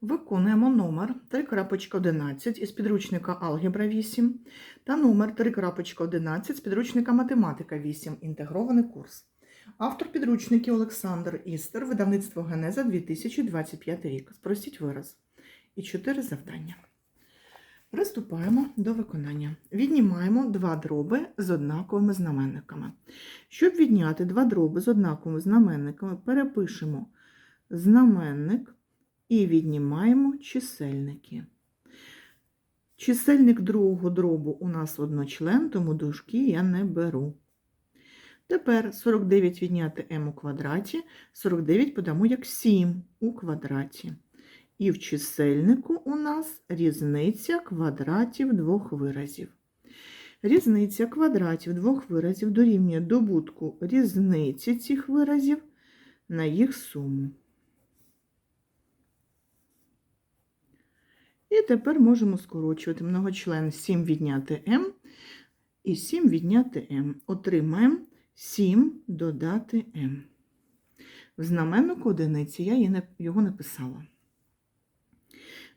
Виконуємо номер 3.11 із підручника Алгебра 8 та номер 3.11 з підручника Математика 8. Інтегрований курс. Автор підручників Олександр Істер, видавництво Генеза 2025 рік. Спростіть вираз. І чотири завдання. Приступаємо до виконання. Віднімаємо два дроби з однаковими знаменниками. Щоб відняти два дроби з однаковими знаменниками, перепишемо знаменник і віднімаємо чисельники. Чисельник другого дробу у нас одночлен, тому дужки я не беру. Тепер 49 відняти m у квадраті, 49 подамо як 7 у квадраті. І в чисельнику у нас різниця квадратів двох виразів. Різниця квадратів двох виразів дорівнює добутку різниці цих виразів на їх суму. І тепер можемо скорочувати многочлен 7 відняти m і 7 відняти m. Отримаємо 7 додати m. В знаменнику одиниці я його не писала.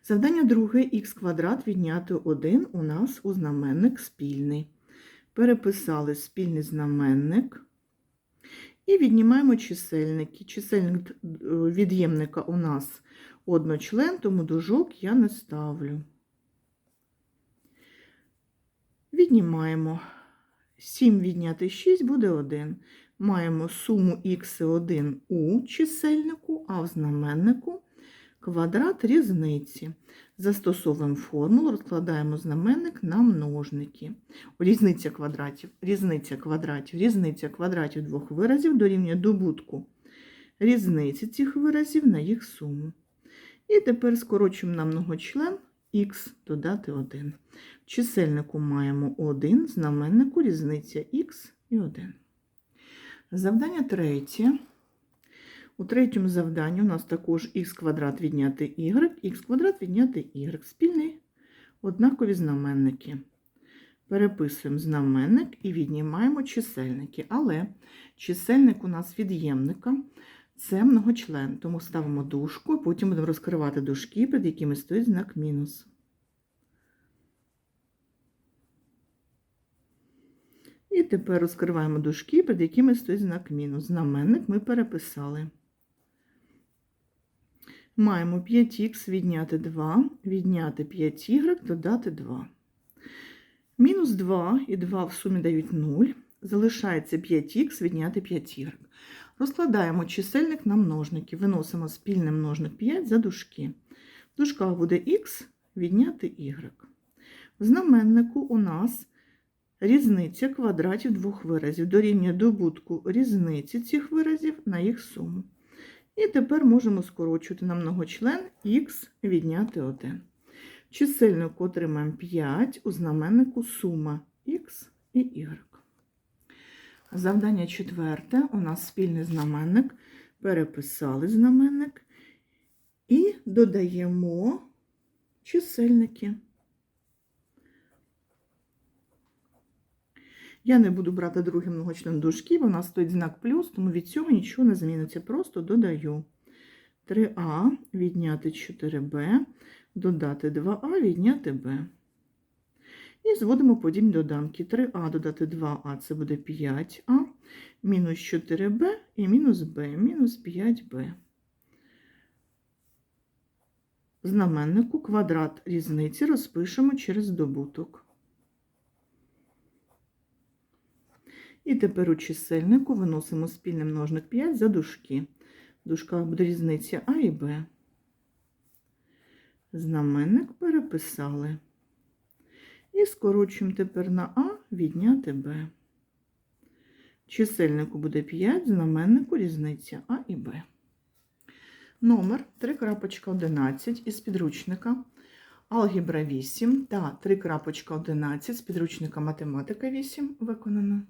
Завдання друге х квадрат відняти 1 у нас у знаменник спільний. Переписали спільний знаменник і віднімаємо чисельники. Чисельник е, від'ємника у нас одночлен, тому дужок я не ставлю. Віднімаємо 7 відняти 6 буде 1. Маємо суму х1 у чисельнику, а в знаменнику квадрат різниці. Застосовуємо формулу, розкладаємо знаменник на множники. Різниця квадратів, різниця квадратів, різниця квадратів двох виразів дорівнює добутку різниці цих виразів на їх суму. І тепер скорочуємо на многочлен х додати 1. В чисельнику маємо 1, знаменнику різниця х і 1. Завдання третє. У третьому завданні у нас також х квадрат відняти y, х квадрат відняти y. Спільні однакові знаменники. Переписуємо знаменник і віднімаємо чисельники. Але чисельник у нас від'ємника це многочлен, тому ставимо дужку, потім будемо розкривати дужки, під якими стоїть знак мінус. І тепер розкриваємо дужки, під якими стоїть знак мінус. Знаменник ми переписали. Маємо 5х відняти 2, відняти 5y, додати 2. Мінус 2 і 2 в сумі дають 0. Залишається 5х відняти 5y. Розкладаємо чисельник на множники. Виносимо спільний множник 5 за дужки. В дужках буде х відняти y. В знаменнику у нас різниця квадратів двох виразів. Дорівнює добутку різниці цих виразів на їх суму. І тепер можемо скорочувати на многочлен х відняти 1. В чисельнику отримаємо 5, у знаменнику сума х і y. Завдання четверте. У нас спільний знаменник. Переписали знаменник і додаємо чисельники. Я не буду брати другий многочлен дужки, бо у нас стоїть знак плюс, тому від цього нічого не зміниться. Просто додаю 3а відняти 4b, додати 2а, відняти b. І зводимо подібні доданки. 3а додати 2а це буде 5а, мінус 4b і мінус b, мінус 5b. Знаменнику квадрат різниці розпишемо через добуток. І тепер у чисельнику виносимо спільний множник 5 за дужки. В дужках буде різниця А і Б. Знаменник переписали. І скорочуємо тепер на А відняти Б. Чисельнику буде 5, знаменнику різниця А і Б. Номер 3.11 із підручника Алгебра 8 та 3.11 з підручника Математика 8 виконано.